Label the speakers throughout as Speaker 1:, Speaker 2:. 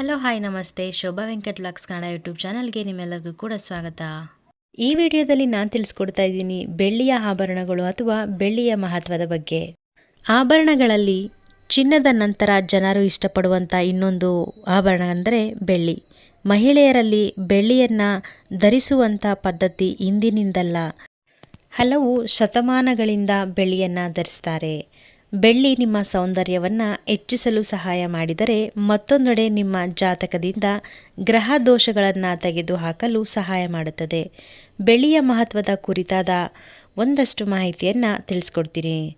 Speaker 1: Hello, hi, ನಮಸ್ತೆ. Shobha Venkat lux Kannada YouTube ಚಾನಲ್ಗೆ ನಿಮ್ಮೆಲ್ಲರಿಗೂ ಕೂಡ ಸ್ವಾಗತ. ಈ ವಿಡಿಯೋದಲ್ಲಿ ನಾನು ತಿಳಿಸ್ಕೊಡ್ತಾ ಇದ್ದೀನಿ ಬೆಳ್ಳಿಯ ಆಭರಣಗಳು ಅಥವಾ ಬೆಳ್ಳಿಯ ಮಹತ್ವದ ಬಗ್ಗೆ. ಆಭರಣಗಳಲ್ಲಿ ಚಿನ್ನದ ನಂತರ ಜನರು ಇಷ್ಟಪಡುವಂಥ ಇನ್ನೊಂದು ಆಭರಣ ಅಂದರೆ ಬೆಳ್ಳಿ. ಮಹಿಳೆಯರಲ್ಲಿ ಬೆಳ್ಳಿಯನ್ನು ಧರಿಸುವಂಥ ಪದ್ಧತಿ ಇಂದಿನಿಂದಲ್ಲ. ಹಲವು ಶತಮಾನಗಳಿಂದ ಬೆಳ್ಳಿಯನ್ನು ಧರಿಸ್ತಾರೆ. ಬೆಳ್ಳಿ ನಿಮ್ಮ ಸೌಂದರ್ಯವನ್ನು ಹೆಚ್ಚಿಸಲು ಸಹಾಯ ಮಾಡಿದರೆ ಮತ್ತೊಂದೆಡೆ ನಿಮ್ಮ ಜಾತಕದಿಂದ ಗ್ರಹ ದೋಷಗಳನ್ನು ತೆಗೆದುಹಾಕಲು ಸಹಾಯ ಮಾಡುತ್ತದೆ. ಬೆಳ್ಳಿಯ ಮಹತ್ವದ ಕುರಿತಾದ ಒಂದಷ್ಟು ಮಾಹಿತಿಯನ್ನು ತಿಳಿಸ್ಕೊಡ್ತೀನಿ.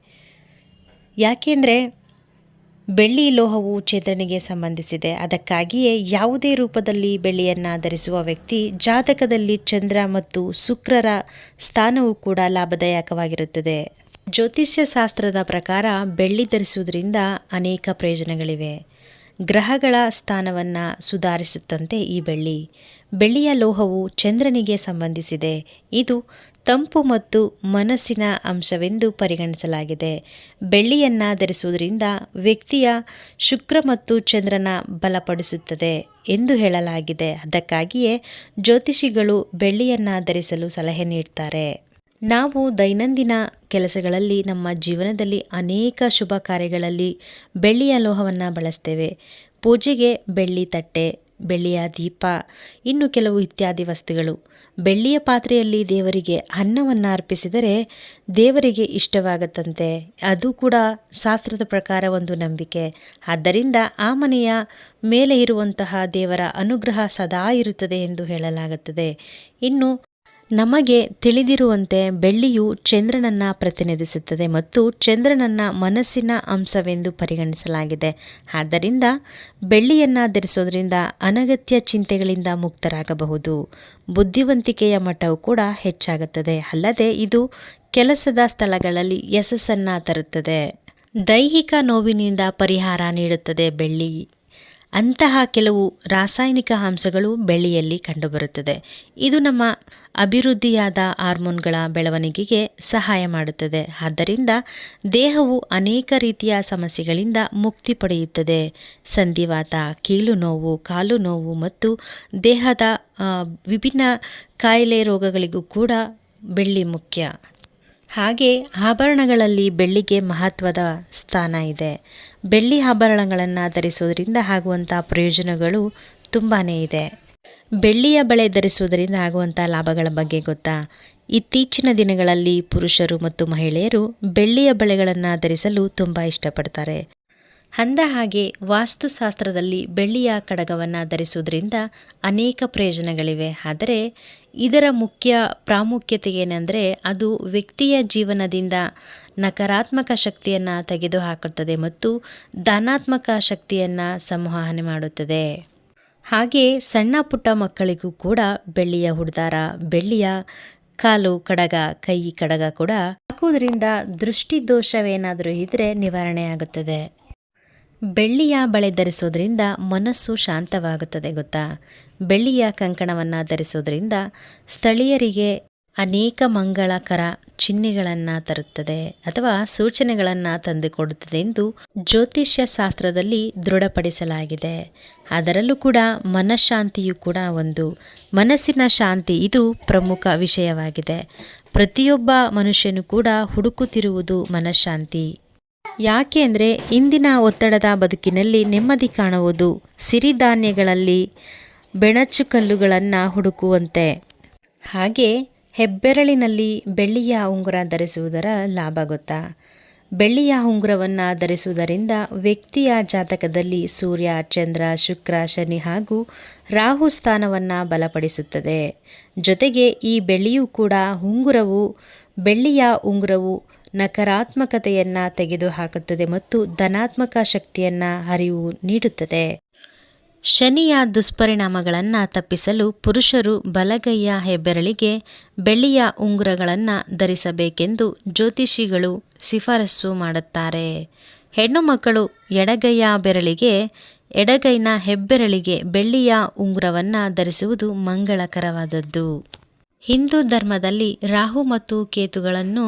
Speaker 1: ಯಾಕೆಂದರೆ ಬೆಳ್ಳಿ ಲೋಹವು ಚೇತನಿಗೆ ಸಂಬಂಧಿಸಿದೆ. ಅದಕ್ಕಾಗಿಯೇ ಯಾವುದೇ ರೂಪದಲ್ಲಿ ಬೆಳ್ಳಿಯನ್ನು ಧರಿಸುವ ವ್ಯಕ್ತಿ ಜಾತಕದಲ್ಲಿ ಚಂದ್ರ ಮತ್ತು ಶುಕ್ರರ ಸ್ಥಾನವು ಕೂಡ ಲಾಭದಾಯಕವಾಗಿರುತ್ತದೆ. ಜ್ಯೋತಿಷ್ಯ ಶಾಸ್ತ್ರದ ಪ್ರಕಾರ ಬೆಳ್ಳಿ ಧರಿಸುವುದರಿಂದ ಅನೇಕ ಪ್ರಯೋಜನಗಳಿವೆ. ಗ್ರಹಗಳ ಸ್ಥಾನವನ್ನು ಸುಧಾರಿಸುತ್ತಂತೆ ಈ ಬೆಳ್ಳಿ. ಬೆಳ್ಳಿಯ ಲೋಹವು ಚಂದ್ರನಿಗೆ ಸಂಬಂಧಿಸಿದೆ. ಇದು ತಂಪು ಮತ್ತು ಮನಸ್ಸಿನ ಅಂಶವೆಂದು ಪರಿಗಣಿಸಲಾಗಿದೆ. ಬೆಳ್ಳಿಯನ್ನು ಧರಿಸುವುದರಿಂದ ವ್ಯಕ್ತಿಯ ಶುಕ್ರ ಮತ್ತು ಚಂದ್ರನ ಬಲಪಡಿಸುತ್ತದೆ ಎಂದು ಹೇಳಲಾಗಿದೆ. ಅದಕ್ಕಾಗಿಯೇ ಜ್ಯೋತಿಷಿಗಳು ಬೆಳ್ಳಿಯನ್ನು ಧರಿಸಲು ಸಲಹೆ ನೀಡ್ತಾರೆ. ನಾವು ದೈನಂದಿನ ಕೆಲಸಗಳಲ್ಲಿ ನಮ್ಮ ಜೀವನದಲ್ಲಿ ಅನೇಕ ಶುಭ ಕಾರ್ಯಗಳಲ್ಲಿ ಬೆಳ್ಳಿಯ ಲೋಹವನ್ನು ಬಳಸ್ತೇವೆ. ಪೂಜೆಗೆ ಬೆಳ್ಳಿ ತಟ್ಟೆ, ಬೆಳ್ಳಿಯ ದೀಪ, ಇನ್ನು ಕೆಲವು ಇತ್ಯಾದಿ ವಸ್ತುಗಳು. ಬೆಳ್ಳಿಯ ಪಾತ್ರೆಯಲ್ಲಿ ದೇವರಿಗೆ ಅನ್ನವನ್ನು ಅರ್ಪಿಸಿದರೆ ದೇವರಿಗೆ ಇಷ್ಟವಾಗುತ್ತಂತೆ. ಅದು ಕೂಡ ಶಾಸ್ತ್ರದ ಪ್ರಕಾರ ಒಂದು ನಂಬಿಕೆ. ಆದ್ದರಿಂದ ಆ ಮನೆಯ ಮೇಲೆ ಇರುವಂತಹ ದೇವರ ಅನುಗ್ರಹ ಸದಾ ಇರುತ್ತದೆ ಎಂದು ಹೇಳಲಾಗುತ್ತದೆ. ಇನ್ನು ನಮಗೆ ತಿಳಿದಿರುವಂತೆ ಬೆಳ್ಳಿಯು ಚಂದ್ರನನ್ನು ಪ್ರತಿನಿಧಿಸುತ್ತದೆ ಮತ್ತು ಚಂದ್ರನನ್ನ ಮನಸ್ಸಿನ ಅಂಶವೆಂದು ಪರಿಗಣಿಸಲಾಗಿದೆ. ಆದ್ದರಿಂದ ಬೆಳ್ಳಿಯನ್ನು ಧರಿಸೋದ್ರಿಂದ ಅನಗತ್ಯ ಚಿಂತೆಗಳಿಂದ ಮುಕ್ತರಾಗಬಹುದು. ಬುದ್ಧಿವಂತಿಕೆಯ ಮಟ್ಟವು ಕೂಡ ಹೆಚ್ಚಾಗುತ್ತದೆ. ಅಲ್ಲದೆ ಇದು ಕೆಲಸದ ಸ್ಥಳಗಳಲ್ಲಿ ಯಶಸ್ಸನ್ನು ತರುತ್ತದೆ. ದೈಹಿಕ ನೋವಿನಿಂದ ಪರಿಹಾರ ನೀಡುತ್ತದೆ ಬೆಳ್ಳಿ. ಅಂತಹ ಕೆಲವು ರಾಸಾಯನಿಕ ಅಂಶಗಳು ಬೆಳ್ಳಿಯಲ್ಲಿ ಕಂಡುಬರುತ್ತದೆ. ಇದು ನಮ್ಮ ಅಭಿವೃದ್ಧಿಯಾದ ಹಾರ್ಮೋನ್ಗಳ ಬೆಳವಣಿಗೆಗೆ ಸಹಾಯ ಮಾಡುತ್ತದೆ. ಆದ್ದರಿಂದ ದೇಹವು ಅನೇಕ ರೀತಿಯ ಸಮಸ್ಯೆಗಳಿಂದ ಮುಕ್ತಿ ಪಡೆಯುತ್ತದೆ. ಸಂಧಿವಾತ ಕೀಲು ನೋವು ಕಾಲು ನೋವು ಮತ್ತು ದೇಹದ ವಿಭಿನ್ನ ಕಾಯಿಲೆ ರೋಗಗಳಿಗೂ ಕೂಡ ಬೆಳ್ಳಿ ಮುಖ್ಯ. ಹಾಗೆ ಆಭರಣಗಳಲ್ಲಿ ಬೆಳ್ಳಿಗೆ ಮಹತ್ವದ ಸ್ಥಾನ ಇದೆ. ಬೆಳ್ಳಿ ಆಭರಣಗಳನ್ನು ಧರಿಸೋದ್ರಿಂದ ಆಗುವಂಥ ಪ್ರಯೋಜನಗಳು ತುಂಬಾ ಇದೆ. ಬೆಳ್ಳಿಯ ಬಳೆ ಧರಿಸುವುದರಿಂದ ಆಗುವಂಥ ಲಾಭಗಳ ಬಗ್ಗೆ ಗೊತ್ತಾ? ಇತ್ತೀಚಿನ ದಿನಗಳಲ್ಲಿ ಪುರುಷರು ಮತ್ತು ಮಹಿಳೆಯರು ಬೆಳ್ಳಿಯ ಬಳೆಗಳನ್ನು ಧರಿಸಲು ತುಂಬ ಇಷ್ಟಪಡ್ತಾರೆ. ಅಂದ ಹಾಗೆ ವಾಸ್ತುಶಾಸ್ತ್ರದಲ್ಲಿ ಬೆಳ್ಳಿಯ ಕಡಗವನ್ನು ಧರಿಸುವುದರಿಂದ ಅನೇಕ ಪ್ರಯೋಜನಗಳಿವೆ. ಆದರೆ ಇದರ ಮುಖ್ಯ ಪ್ರಾಮುಖ್ಯತೆ ಏನೆಂದರೆ ಅದು ವ್ಯಕ್ತಿಯ ಜೀವನದಿಂದ ನಕಾರಾತ್ಮಕ ಶಕ್ತಿಯನ್ನು ತೆಗೆದುಹಾಕುತ್ತದೆ ಮತ್ತು ಧನಾತ್ಮಕ ಶಕ್ತಿಯನ್ನು ಸಂವಹನೆ ಮಾಡುತ್ತದೆ. ಹಾಗೆ ಸಣ್ಣ ಪುಟ್ಟ ಮಕ್ಕಳಿಗೂ ಕೂಡ ಬೆಳ್ಳಿಯ ಹುಡ್ದಾರ, ಬೆಳ್ಳಿಯ ಕಾಲು ಕಡಗ, ಕೈ ಕಡಗ ಕೂಡ ಹಾಕುವುದರಿಂದ ದೃಷ್ಟಿ ದೋಷವೇನಾದರೂ ಇದ್ದರೆ ನಿವಾರಣೆ ಆಗುತ್ತದೆ. ಬೆಳ್ಳಿಯ ಬಳೆ ಧರಿಸೋದ್ರಿಂದ ಮನಸ್ಸು ಶಾಂತವಾಗುತ್ತದೆ ಗೊತ್ತಾ? ಬೆಳ್ಳಿಯ ಕಂಕಣವನ್ನು ಧರಿಸೋದ್ರಿಂದ ಸ್ಥಳೀಯರಿಗೆ ಅನೇಕ ಮಂಗಳಕರ ಚಿಹ್ನೆಗಳನ್ನು ತರುತ್ತದೆ ಅಥವಾ ಸೂಚನೆಗಳನ್ನು ತಂದುಕೊಡುತ್ತದೆ ಎಂದು ಜ್ಯೋತಿಷ್ಯ ಶಾಸ್ತ್ರದಲ್ಲಿ ದೃಢಪಡಿಸಲಾಗಿದೆ. ಅದರಲ್ಲೂ ಕೂಡ ಮನಃಶಾಂತಿಯು ಕೂಡ ಒಂದು. ಮನಸ್ಸಿನ ಶಾಂತಿ ಇದು ಪ್ರಮುಖ ವಿಷಯವಾಗಿದೆ. ಪ್ರತಿಯೊಬ್ಬ ಮನುಷ್ಯನು ಕೂಡ ಹುಡುಕುತ್ತಿರುವುದು ಮನಃಶಾಂತಿ. ಯಾಕೆ ಅಂದರೆ ಇಂದಿನ ಒತ್ತಡದ ಬದುಕಿನಲ್ಲಿ ನೆಮ್ಮದಿ ಕಾಣುವುದು ಸಿರಿಧಾನ್ಯಗಳಲ್ಲಿ ಬೆಣಚು ಕಲ್ಲುಗಳನ್ನು ಹುಡುಕುವಂತೆ. ಹಾಗೆ ಹೆಬ್ಬೆರಳಿನಲ್ಲಿ ಬೆಳ್ಳಿಯ ಉಂಗುರ ಧರಿಸುವುದರ ಲಾಭ ಗೊತ್ತಾ? ಬೆಳ್ಳಿಯ ಉಂಗುರವನ್ನು ಧರಿಸುವುದರಿಂದ ವ್ಯಕ್ತಿಯ ಜಾತಕದಲ್ಲಿ ಸೂರ್ಯ, ಚಂದ್ರ, ಶುಕ್ರ, ಶನಿ ಹಾಗೂ ರಾಹು ಸ್ಥಾನವನ್ನು ಬಲಪಡಿಸುತ್ತದೆ. ಜೊತೆಗೆ ಈ ಬೆಳ್ಳಿಯೂ ಕೂಡ ಉಂಗುರವು ಬೆಳ್ಳಿಯ ಉಂಗುರವು ನಕಾರಾತ್ಮಕತೆಯನ್ನು ತೆಗೆದುಹಾಕುತ್ತದೆ ಮತ್ತು ಧನಾತ್ಮಕ ಶಕ್ತಿಯನ್ನು ಅರಿವು ನೀಡುತ್ತದೆ. ಶನಿಯ ದುಷ್ಪರಿಣಾಮಗಳನ್ನು ತಪ್ಪಿಸಲು ಪುರುಷರು ಬಲಗೈಯ ಹೆಬ್ಬೆರಳಿಗೆ ಬೆಳ್ಳಿಯ ಉಂಗುರಗಳನ್ನು ಧರಿಸಬೇಕೆಂದು ಜ್ಯೋತಿಷಿಗಳು ಶಿಫಾರಸು ಮಾಡುತ್ತಾರೆ. ಹೆಣ್ಣು ಮಕ್ಕಳು ಎಡಗೈಯ ಬೆರಳಿಗೆ, ಎಡಗೈನ ಹೆಬ್ಬೆರಳಿಗೆ ಬೆಳ್ಳಿಯ ಉಂಗುರವನ್ನು ಧರಿಸುವುದು ಮಂಗಳಕರವಾದದ್ದು. ಹಿಂದೂ ಧರ್ಮದಲ್ಲಿ ರಾಹು ಮತ್ತು ಕೇತುಗಳನ್ನು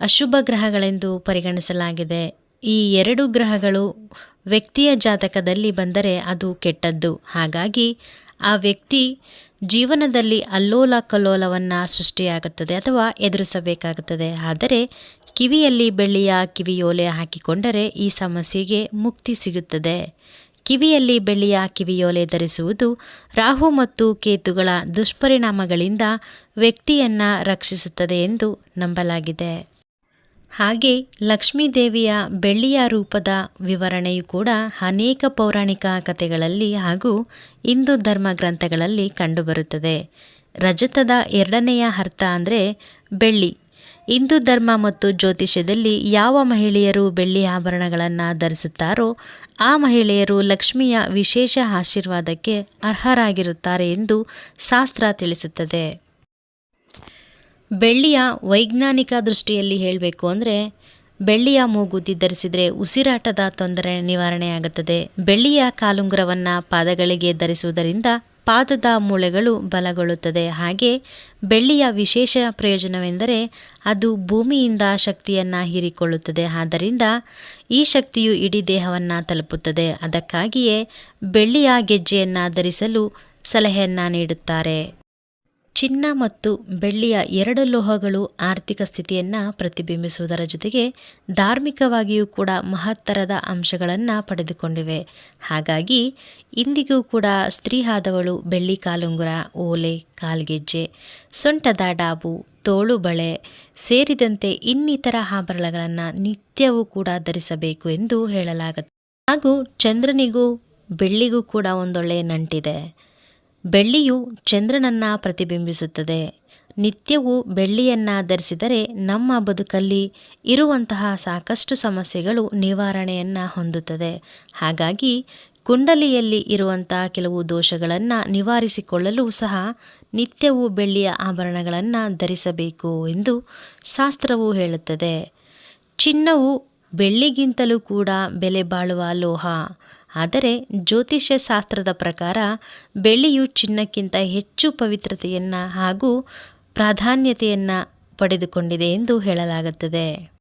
Speaker 1: ಅಶುಭ ಗ್ರಹಗಳೆಂದು ಪರಿಗಣಿಸಲಾಗಿದೆ. ಈ ಎರಡು ಗ್ರಹಗಳು ವ್ಯಕ್ತಿಯ ಜಾತಕದಲ್ಲಿ ಬಂದರೆ ಅದು ಕೆಟ್ಟದ್ದು. ಹಾಗಾಗಿ ಆ ವ್ಯಕ್ತಿ ಜೀವನದಲ್ಲಿ ಅಲ್ಲೋಲ ಕಲ್ಲೋಲವನ್ನು ಸೃಷ್ಟಿಯಾಗುತ್ತದೆ ಅಥವಾ ಎದುರಿಸಬೇಕಾಗುತ್ತದೆ. ಆದರೆ ಕಿವಿಯಲ್ಲಿ ಬೆಳ್ಳಿಯ ಕಿವಿಯೋಲೆ ಹಾಕಿಕೊಂಡರೆ ಈ ಸಮಸ್ಯೆಗೆ ಮುಕ್ತಿ ಸಿಗುತ್ತದೆ. ಕಿವಿಯಲ್ಲಿ ಬೆಳ್ಳಿಯ ಕಿವಿಯೋಲೆ ಧರಿಸುವುದು ರಾಹು ಮತ್ತು ಕೇತುಗಳ ದುಷ್ಪರಿಣಾಮಗಳಿಂದ ವ್ಯಕ್ತಿಯನ್ನ ರಕ್ಷಿಸುತ್ತದೆ ಎಂದು ನಂಬಲಾಗಿದೆ. ಹಾಗೆ ಲಕ್ಷ್ಮೀದೇವಿಯ ಬೆಳ್ಳಿಯ ರೂಪದ ವಿವರಣೆಯು ಕೂಡ ಅನೇಕ ಪೌರಾಣಿಕ ಕಥೆಗಳಲ್ಲಿ ಹಾಗೂ ಹಿಂದೂ ಧರ್ಮ ಗ್ರಂಥಗಳಲ್ಲಿ ಕಂಡುಬರುತ್ತದೆ. ರಜತದ ಎರಡನೆಯ ಅರ್ಥ ಅಂದರೆ ಬೆಳ್ಳಿ. ಹಿಂದೂ ಧರ್ಮ ಮತ್ತು ಜ್ಯೋತಿಷ್ಯದಲ್ಲಿ ಯಾವ ಮಹಿಳೆಯರು ಬೆಳ್ಳಿ ಆಭರಣಗಳನ್ನು ಧರಿಸುತ್ತಾರೋ ಆ ಮಹಿಳೆಯರು ಲಕ್ಷ್ಮಿಯ ವಿಶೇಷ ಆಶೀರ್ವಾದಕ್ಕೆ ಅರ್ಹರಾಗಿರುತ್ತಾರೆ ಎಂದು ಶಾಸ್ತ್ರ ತಿಳಿಸುತ್ತದೆ. ಬೆಳ್ಳಿಯ ವೈಜ್ಞಾನಿಕ ದೃಷ್ಟಿಯಲ್ಲಿ ಹೇಳಬೇಕು ಅಂದರೆ, ಬೆಳ್ಳಿಯ ಮೂಗುತಿ ಧರಿಸಿದರೆ ಉಸಿರಾಟದ ತೊಂದರೆ ನಿವಾರಣೆಯಾಗುತ್ತದೆ. ಬೆಳ್ಳಿಯ ಕಾಲುಂಗುರವನ್ನು ಪಾದಗಳಿಗೆ ಧರಿಸುವುದರಿಂದ ಪಾದದ ಮೂಳೆಗಳು ಬಲಗೊಳ್ಳುತ್ತದೆ. ಹಾಗೆ ಬೆಳ್ಳಿಯ ವಿಶೇಷ ಪ್ರಯೋಜನವೆಂದರೆ, ಅದು ಭೂಮಿಯಿಂದ ಶಕ್ತಿಯನ್ನು ಹೀರಿಕೊಳ್ಳುತ್ತದೆ. ಆದ್ದರಿಂದ ಈ ಶಕ್ತಿಯು ಇಡೀ ದೇಹವನ್ನು ತಲುಪುತ್ತದೆ. ಅದಕ್ಕಾಗಿಯೇ ಬೆಳ್ಳಿಯ ಗೆಜ್ಜೆಯನ್ನು ಧರಿಸಲು ಸಲಹೆಯನ್ನು ನೀಡುತ್ತಾರೆ. ಚಿನ್ನ ಮತ್ತು ಬೆಳ್ಳಿಯ ಎರಡು ಲೋಹಗಳು ಆರ್ಥಿಕ ಸ್ಥಿತಿಯನ್ನು ಪ್ರತಿಬಿಂಬಿಸುವುದರ ಜೊತೆಗೆ ಧಾರ್ಮಿಕವಾಗಿಯೂ ಕೂಡ ಮಹತ್ತರದ ಅಂಶಗಳನ್ನು ಪಡೆದುಕೊಂಡಿವೆ. ಹಾಗಾಗಿ ಇಂದಿಗೂ ಕೂಡ ಸ್ತ್ರೀ ಆದವಳು ಬೆಳ್ಳಿ ಕಾಲುಂಗುರ, ಓಲೆ, ಕಾಲ್ಗೆಜ್ಜೆ ಸೊಂಟದ ಡಾಬು ತೋಳು ಬಳೆ ಸೇರಿದಂತೆ ಇನ್ನಿತರ ಆಭರಣಗಳನ್ನು ನಿತ್ಯವೂ ಕೂಡ ಧರಿಸಬೇಕು ಎಂದು ಹೇಳಲಾಗುತ್ತೆ ಹಾಗೂ ಚಂದ್ರನಿಗೂ ಬೆಳ್ಳಿಗೂ ಕೂಡ ಒಂದೊಳ್ಳೆಯ ನಂಟಿದೆ. ಬೆಳ್ಳಿಯು ಚಂದ್ರನನ್ನು ಪ್ರತಿಬಿಂಬಿಸುತ್ತದೆ. ನಿತ್ಯವೂ ಬೆಳ್ಳಿಯನ್ನು ಧರಿಸಿದರೆ ನಮ್ಮ ಬದುಕಲ್ಲಿ ಇರುವಂತಹ ಸಾಕಷ್ಟು ಸಮಸ್ಯೆಗಳು ನಿವಾರಣೆಯನ್ನು ಹೊಂದುತ್ತದೆ. ಹಾಗಾಗಿ ಕುಂಡಲಿಯಲ್ಲಿ ಇರುವಂತಹ ಕೆಲವು ದೋಷಗಳನ್ನು ನಿವಾರಿಸಿಕೊಳ್ಳಲು ಸಹ ನಿತ್ಯವೂ ಬೆಳ್ಳಿಯ ಆಭರಣಗಳನ್ನು ಧರಿಸಬೇಕು ಎಂದು ಶಾಸ್ತ್ರವು ಹೇಳುತ್ತದೆ. ಚಿನ್ನವು ಬೆಳ್ಳಿಗಿಂತಲೂ ಕೂಡ ಬೆಲೆ ಬಾಳುವ ಲೋಹ ಆದರೆ ಜ್ಯೋತಿಷ್ಯ ಶಾಸ್ತ್ರದ ಪ್ರಕಾರ ಬೆಳ್ಳಿಯು ಚಿನ್ನಕ್ಕಿಂತ ಹೆಚ್ಚು ಪವಿತ್ರತೆಯನ್ನು ಹಾಗೂ ಪ್ರಾಧಾನ್ಯತೆಯನ್ನು ಪಡೆದುಕೊಂಡಿದೆ ಎಂದು ಹೇಳಲಾಗುತ್ತದೆ.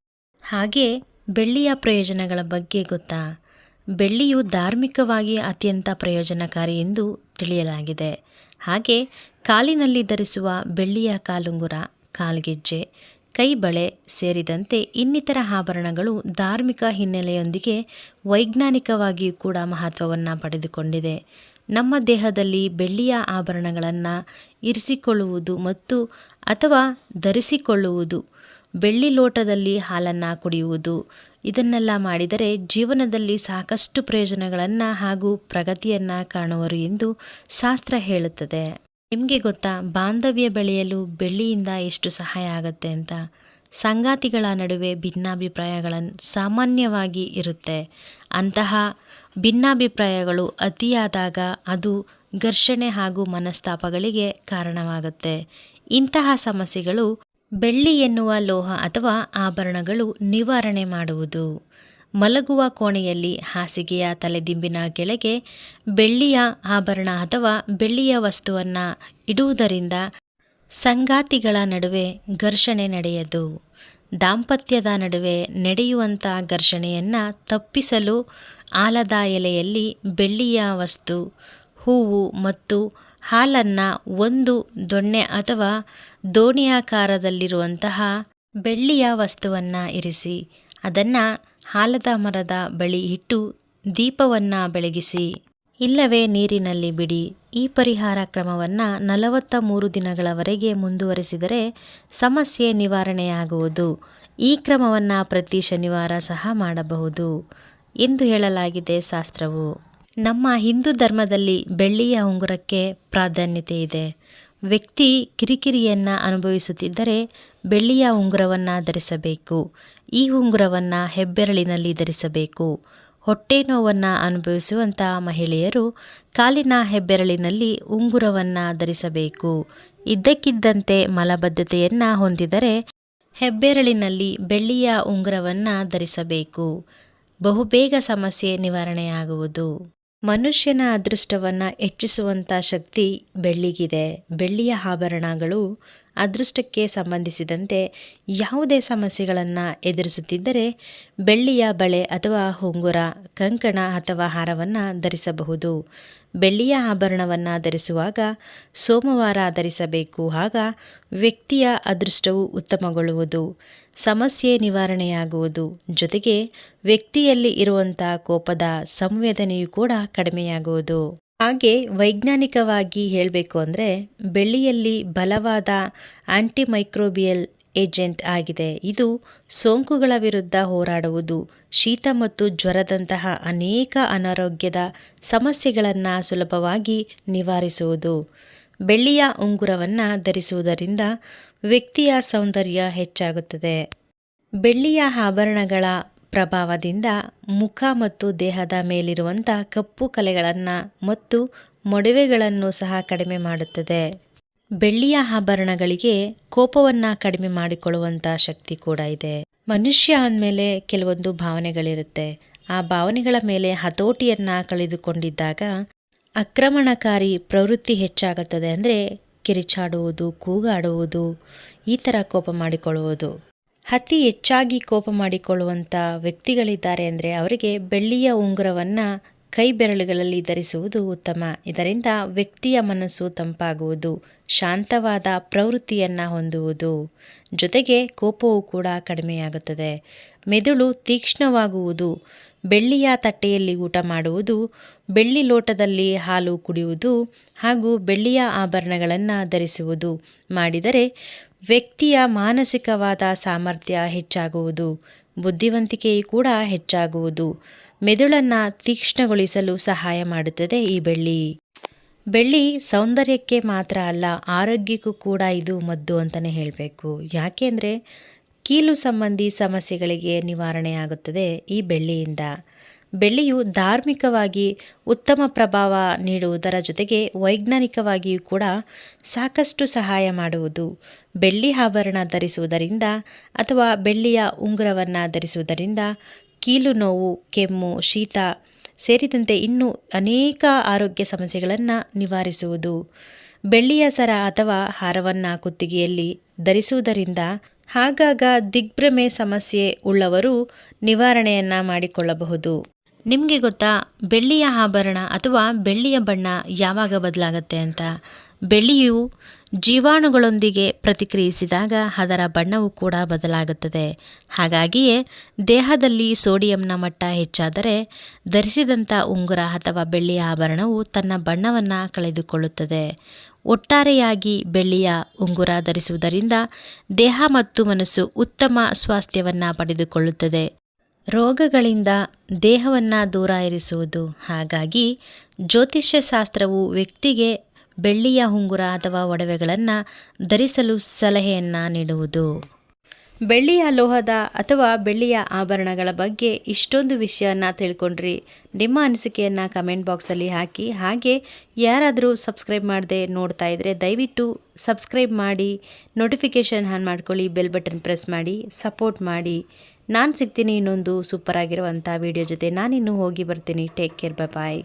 Speaker 1: ಹಾಗೆ ಬೆಳ್ಳಿಯ ಪ್ರಯೋಜನಗಳ ಬಗ್ಗೆ ಗೊತ್ತಾ? ಬೆಳ್ಳಿಯು ಧಾರ್ಮಿಕವಾಗಿ ಅತ್ಯಂತ ಪ್ರಯೋಜನಕಾರಿ ಎಂದು ತಿಳಿಯಲಾಗಿದೆ. ಹಾಗೆ ಕಾಲಿನಲ್ಲಿ ಧರಿಸುವ ಬೆಳ್ಳಿಯ ಕಾಲುಂಗುರ, ಕಾಲ್ಗೆಜ್ಜೆ ಕೈಬಳೆ ಸೇರಿದಂತೆ ಇನ್ನಿತರ ಆಭರಣಗಳು ಧಾರ್ಮಿಕ ಹಿನ್ನೆಲೆಯೊಂದಿಗೆ ವೈಜ್ಞಾನಿಕವಾಗಿಯೂ ಕೂಡ ಮಹತ್ವವನ್ನು ಪಡೆದುಕೊಂಡಿದೆ. ನಮ್ಮ ದೇಹದಲ್ಲಿ ಬೆಳ್ಳಿಯ ಆಭರಣಗಳನ್ನು ಇರಿಸಿಕೊಳ್ಳುವುದು ಮತ್ತು ಅಥವಾ ಧರಿಸಿಕೊಳ್ಳುವುದು, ಬೆಳ್ಳಿ ಲೋಟದಲ್ಲಿ ಹಾಲನ್ನು ಕುಡಿಯುವುದು, ಇದನ್ನೆಲ್ಲ ಮಾಡಿದರೆ ಜೀವನದಲ್ಲಿ ಸಾಕಷ್ಟು ಪ್ರಯೋಜನಗಳನ್ನು ಹಾಗೂ ಪ್ರಗತಿಯನ್ನು ಕಾಣುವರು ಎಂದು ಶಾಸ್ತ್ರ ಹೇಳುತ್ತದೆ. ನಿಮಗೆ ಗೊತ್ತಾ, ಬಾಂಧವ್ಯ ಬೆಳೆಯಲು ಬೆಳ್ಳಿಯಿಂದ ಎಷ್ಟು ಸಹಾಯ ಆಗುತ್ತೆ ಅಂತ? ಸಂಗಾತಿಗಳ ನಡುವೆ ಭಿನ್ನಾಭಿಪ್ರಾಯಗಳನ್ನು ಸಾಮಾನ್ಯವಾಗಿ ಇರುತ್ತೆ. ಅಂತಹ ಭಿನ್ನಾಭಿಪ್ರಾಯಗಳು ಅತಿಯಾದಾಗ ಅದು ಘರ್ಷಣೆ ಹಾಗೂ ಮನಸ್ತಾಪಗಳಿಗೆ ಕಾರಣವಾಗುತ್ತೆ. ಇಂತಹ ಸಮಸ್ಯೆಗಳು ಬೆಳ್ಳಿ ಎನ್ನುವ ಲೋಹ ಅಥವಾ ಆಭರಣಗಳು ನಿವಾರಣೆ ಮಾಡುವುದು. ಮಲಗುವ ಕೋಣೆಯಲ್ಲಿ ಹಾಸಿಗೆಯ ತಲೆದಿಂಬಿನ ಕೆಳಗೆ ಬೆಳ್ಳಿಯ ಆಭರಣ ಅಥವಾ ಬೆಳ್ಳಿಯ ವಸ್ತುವನ್ನು ಇಡುವುದರಿಂದ ಸಂಗಾತಿಗಳ ನಡುವೆ ಘರ್ಷಣೆ ನಡೆಯದು. ದಾಂಪತ್ಯದ ನಡುವೆ ನಡೆಯುವಂಥ ಘರ್ಷಣೆಯನ್ನು ತಪ್ಪಿಸಲು ಆಲದ ಎಲೆಯಲ್ಲಿ ಬೆಳ್ಳಿಯ ವಸ್ತು, ಹೂವು ಮತ್ತು ಹಾಲನ್ನು ಒಂದು ದೊಣ್ಣೆ ಅಥವಾ ದೋಣಿಯಾಕಾರದಲ್ಲಿರುವಂತಹ ಬೆಳ್ಳಿಯ ವಸ್ತುವನ್ನು ಇರಿಸಿ, ಅದನ್ನು ಆಲದ ಮರದ ಬಳಿ ಇಟ್ಟು ದೀಪವನ್ನು ಬೆಳಗಿಸಿ, ಇಲ್ಲವೇ ನೀರಿನಲ್ಲಿ ಬಿಡಿ, ಈ ಪರಿಹಾರ ಕ್ರಮವನ್ನು ನಲವತ್ತ ಮೂರು ದಿನಗಳವರೆಗೆ ಮುಂದುವರೆಸಿದರೆ ಸಮಸ್ಯೆ ನಿವಾರಣೆಯಾಗುವುದು. ಈ ಕ್ರಮವನ್ನು ಪ್ರತಿ ಶನಿವಾರ ಸಹ ಮಾಡಬಹುದು ಎಂದು ಹೇಳಲಾಗಿದೆ ಶಾಸ್ತ್ರವು. ನಮ್ಮ ಹಿಂದೂ ಧರ್ಮದಲ್ಲಿ ಬೆಳ್ಳಿಯ ಉಂಗುರಕ್ಕೆ ಪ್ರಾಧಾನ್ಯತೆ ಇದೆ. ವ್ಯಕ್ತಿ ಕಿರಿಕಿರಿಯನ್ನು ಅನುಭವಿಸುತ್ತಿದ್ದರೆ ಬೆಳ್ಳಿಯ ಉಂಗುರವನ್ನು ಧರಿಸಬೇಕು. ಈ ಉಂಗುರವನ್ನು ಹೆಬ್ಬೆರಳಿನಲ್ಲಿ ಧರಿಸಬೇಕು. ಹೊಟ್ಟೆ ನೋವನ್ನು ಅನುಭವಿಸುವಂಥ ಮಹಿಳೆಯರು ಕಾಲಿನ ಹೆಬ್ಬೆರಳಿನಲ್ಲಿ ಉಂಗುರವನ್ನು ಧರಿಸಬೇಕು. ಇದ್ದಕ್ಕಿದ್ದಂತೆ ಮಲಬದ್ಧತೆಯನ್ನು ಹೊಂದಿದರೆ ಹೆಬ್ಬೆರಳಿನಲ್ಲಿ ಬೆಳ್ಳಿಯ ಉಂಗುರವನ್ನು ಧರಿಸಬೇಕು. ಬಹುಬೇಗ ಸಮಸ್ಯೆ ನಿವಾರಣೆಯಾಗುವುದು. ಮನುಷ್ಯನ ಅದೃಷ್ಟವನ್ನು ಹೆಚ್ಚಿಸುವಂಥ ಶಕ್ತಿ ಬೆಳ್ಳಿಗಿದೆ. ಬೆಳ್ಳಿಯ ಆಭರಣಗಳು ಅದೃಷ್ಟಕ್ಕೆ ಸಂಬಂಧಿಸಿದಂತೆ ಯಾವುದೇ ಸಮಸ್ಯೆಗಳನ್ನು ಎದುರಿಸುತ್ತಿದ್ದರೆ ಬೆಳ್ಳಿಯ ಬಳೆ ಅಥವಾ ಉಂಗುರ, ಕಂಕಣ ಅಥವಾ ಹಾರವನ್ನು ಧರಿಸಬಹುದು. ಬೆಳ್ಳಿಯ ಆಭರಣವನ್ನು ಧರಿಸುವಾಗ ಸೋಮವಾರ ಧರಿಸಬೇಕು. ಆಗ ವ್ಯಕ್ತಿಯ ಅದೃಷ್ಟವು ಉತ್ತಮಗೊಳ್ಳುವುದು, ಸಮಸ್ಯೆ ನಿವಾರಣೆಯಾಗುವುದು. ಜೊತೆಗೆ ವ್ಯಕ್ತಿಯಲ್ಲಿ ಇರುವಂಥ ಕೋಪದ ಸಂವೇದನೆಯೂ ಕೂಡ ಕಡಿಮೆಯಾಗುವುದು. ಹಾಗೆ ವೈಜ್ಞಾನಿಕವಾಗಿ ಹೇಳಬೇಕು ಅಂದರೆ ಬೆಳ್ಳಿಯಲ್ಲಿ ಬಲವಾದ ಆಂಟಿಮೈಕ್ರೋಬಿಯಲ್ ಏಜೆಂಟ್ ಆಗಿದೆ. ಇದು ಸೋಂಕುಗಳ ವಿರುದ್ಧ ಹೋರಾಡುವುದು, ಶೀತ ಮತ್ತು ಜ್ವರದಂತಹ ಅನೇಕ ಅನಾರೋಗ್ಯದ ಸಮಸ್ಯೆಗಳನ್ನು ಸುಲಭವಾಗಿ ನಿವಾರಿಸುವುದು. ಬೆಳ್ಳಿಯ ಉಂಗುರವನ್ನು ಧರಿಸುವುದರಿಂದ ವ್ಯಕ್ತಿಯ ಸೌಂದರ್ಯ ಹೆಚ್ಚಾಗುತ್ತದೆ. ಬೆಳ್ಳಿಯ ಆಭರಣಗಳ ಪ್ರಭಾವದಿಂದ ಮುಖ ಮತ್ತು ದೇಹದ ಮೇಲಿರುವಂಥ ಕಪ್ಪು ಕಲೆಗಳನ್ನು ಮತ್ತು ಮೊಡವೆಗಳನ್ನು ಸಹ ಕಡಿಮೆ ಮಾಡುತ್ತದೆ. ಬೆಳ್ಳಿಯ ಆಭರಣಗಳಿಗೆ ಕೋಪವನ್ನು ಕಡಿಮೆ ಮಾಡಿಕೊಳ್ಳುವಂಥ ಶಕ್ತಿ ಕೂಡ ಇದೆ. ಮನುಷ್ಯ ಅಂದಮೇಲೆ ಕೆಲವೊಂದು ಭಾವನೆಗಳಿರುತ್ತೆ. ಆ ಭಾವನೆಗಳ ಮೇಲೆ ಹತೋಟಿಯನ್ನು ಕಳೆದುಕೊಂಡಿದ್ದಾಗ ಆಕ್ರಮಣಕಾರಿ ಪ್ರವೃತ್ತಿ ಹೆಚ್ಚಾಗುತ್ತದೆ ಅಂದರೆ ಕಿರಿಚಾಡುವುದು, ಕೂಗಾಡುವುದು, ಈ ಥರ ಕೋಪ ಮಾಡಿಕೊಳ್ಳುವುದು. ಅತಿ ಹೆಚ್ಚಾಗಿ ಕೋಪ ಮಾಡಿಕೊಳ್ಳುವಂಥ ವ್ಯಕ್ತಿಗಳಿದ್ದಾರೆ ಅಂದರೆ ಅವರಿಗೆ ಬೆಳ್ಳಿಯ ಉಂಗುರವನ್ನು ಕೈ ಬೆರಳುಗಳಲ್ಲಿ ಧರಿಸುವುದು ಉತ್ತಮ. ಇದರಿಂದ ವ್ಯಕ್ತಿಯ ಮನಸ್ಸು ತಂಪಾಗುವುದು, ಶಾಂತವಾದ ಪ್ರವೃತ್ತಿಯನ್ನು ಹೊಂದುವುದು. ಜೊತೆಗೆ ಕೋಪವು ಕೂಡ ಕಡಿಮೆಯಾಗುತ್ತದೆ. ಮೆದುಳು ತೀಕ್ಷ್ಣವಾಗುವುದು, ಬೆಳ್ಳಿಯ ತಟ್ಟೆಯಲ್ಲಿ ಊಟ ಮಾಡುವುದು, ಬೆಳ್ಳಿ ಲೋಟದಲ್ಲಿ ಹಾಲು ಕುಡಿಯುವುದು ಹಾಗೂ ಬೆಳ್ಳಿಯ ಆಭರಣಗಳನ್ನು ಧರಿಸುವುದು ಮಾಡಿದರೆ ವ್ಯಕ್ತಿಯ ಮಾನಸಿಕವಾದ ಸಾಮರ್ಥ್ಯ ಹೆಚ್ಚಾಗುವುದು, ಬುದ್ಧಿವಂತಿಕೆಯು ಕೂಡ ಹೆಚ್ಚಾಗುವುದು, ಮೆದುಳನ್ನು ತೀಕ್ಷ್ಣಗೊಳಿಸಲು ಸಹಾಯ ಮಾಡುತ್ತದೆ ಈ ಬೆಳ್ಳಿ. ಬೆಳ್ಳಿ ಸೌಂದರ್ಯಕ್ಕೆ ಮಾತ್ರ ಅಲ್ಲ, ಆರೋಗ್ಯಕ್ಕೂ ಕೂಡ ಇದು ಮದ್ದು ಅಂತಲೇ ಹೇಳಬೇಕು. ಯಾಕೆಂದರೆ ಕೀಲು ಸಂಬಂಧಿ ಸಮಸ್ಯೆಗಳಿಗೆ ನಿವಾರಣೆಯಾಗುತ್ತದೆ ಈ ಬೆಳ್ಳಿಯಿಂದ. ಬೆಳ್ಳಿಯು ಧಾರ್ಮಿಕವಾಗಿ ಉತ್ತಮ ಪ್ರಭಾವ ನೀಡುವುದರ ಜೊತೆಗೆ ವೈಜ್ಞಾನಿಕವಾಗಿಯೂ ಕೂಡ ಸಾಕಷ್ಟು ಸಹಾಯ ಮಾಡುವುದು. ಬೆಳ್ಳಿ ಆಭರಣ ಧರಿಸುವುದರಿಂದ ಅಥವಾ ಬೆಳ್ಳಿಯ ಉಂಗುರವನ್ನು ಧರಿಸುವುದರಿಂದ ಕೀಲು ನೋವು, ಕೆಮ್ಮು, ಶೀತ ಸೇರಿದಂತೆ ಇನ್ನೂ ಅನೇಕ ಆರೋಗ್ಯ ಸಮಸ್ಯೆಗಳನ್ನು ನಿವಾರಿಸುವುದು. ಬೆಳ್ಳಿಯ ಸರ ಅಥವಾ ಹಾರವನ್ನು ಕುತ್ತಿಗೆಯಲ್ಲಿ ಧರಿಸುವುದರಿಂದ ಆಗಾಗ ದಿಗ್ಭ್ರಮೆ ಸಮಸ್ಯೆ ಉಳ್ಳವರು ನಿವಾರಣೆಯನ್ನು ಮಾಡಿಕೊಳ್ಳಬಹುದು. ನಿಮಗೆ ಗೊತ್ತಾ, ಬೆಳ್ಳಿಯ ಆಭರಣ ಅಥವಾ ಬೆಳ್ಳಿಯ ಬಣ್ಣ ಯಾವಾಗ ಬದಲಾಗುತ್ತೆ ಅಂತ? ಬೆಳ್ಳಿಯು ಜೀವಾಣುಗಳೊಂದಿಗೆ ಪ್ರತಿಕ್ರಿಯಿಸಿದಾಗ ಅದರ ಬಣ್ಣವು ಕೂಡ ಬದಲಾಗುತ್ತದೆ. ಹಾಗಾಗಿಯೇ, ದೇಹದಲ್ಲಿ ಸೋಡಿಯಂನ ಮಟ್ಟ ಹೆಚ್ಚಾದರೆ ಧರಿಸಿದಂಥ ಉಂಗುರ ಅಥವಾ ಬೆಳ್ಳಿಯ ಆಭರಣವು ತನ್ನ ಬಣ್ಣವನ್ನು ಕಳೆದುಕೊಳ್ಳುತ್ತದೆ. ಒಟ್ಟಾರೆಯಾಗಿ ಬೆಳ್ಳಿಯ ಉಂಗುರ ಧರಿಸುವುದರಿಂದ ದೇಹ ಮತ್ತು ಮನಸ್ಸು ಉತ್ತಮ ಸ್ವಾಸ್ಥ್ಯವನ್ನು ಪಡೆದುಕೊಳ್ಳುತ್ತದೆ. ರೋಗಗಳಿಂದ ದೇಹವನ್ನು ದೂರ ಇರಿಸುವುದು ಹಾಗಾಗಿ ಜ್ಯೋತಿಷ್ಯ ಶಾಸ್ತ್ರವು ವ್ಯಕ್ತಿಗೆ ಬೆಳ್ಳಿಯ ಉಂಗುರ ಅಥವಾ ಒಡವೆಗಳನ್ನು ಧರಿಸಲು ಸಲಹೆಯನ್ನು ನೀಡುವುದು. ಬೆಳ್ಳಿಯ ಲೋಹದ ಅಥವಾ ಬೆಳ್ಳಿಯ ಆಭರಣಗಳ ಬಗ್ಗೆ ಇಷ್ಟೊಂದು ವಿಷಯವನ್ನು ತಿಳ್ಕೊಂಡ್ರಿ. ನಿಮ್ಮ ಅನಿಸಿಕೆಯನ್ನು ಕಮೆಂಟ್ ಬಾಕ್ಸಲ್ಲಿ ಹಾಕಿ. ಹಾಗೆ ಯಾರಾದರೂ ಸಬ್ಸ್ಕ್ರೈಬ್ ಮಾಡದೆ ನೋಡ್ತಾ ಇದ್ದರೆ ದಯವಿಟ್ಟು ಸಬ್ಸ್ಕ್ರೈಬ್ ಮಾಡಿ, ನೋಟಿಫಿಕೇಷನ್ ಆನ್ ಮಾಡ್ಕೊಳ್ಳಿ, ಬೆಲ್ ಬಟನ್ ಪ್ರೆಸ್ ಮಾಡಿ, ಸಪೋರ್ಟ್ ಮಾಡಿ. ನಾನು ಸಿಗ್ತೀನಿ ಇನ್ನೊಂದು ಸೂಪರ್ ಆಗಿರುವಂಥ ವಿಡಿಯೋ ಜೊತೆ ನಾನಿನ್ನೂ ಹೋಗಿ ಬರ್ತೀನಿ. Take care bye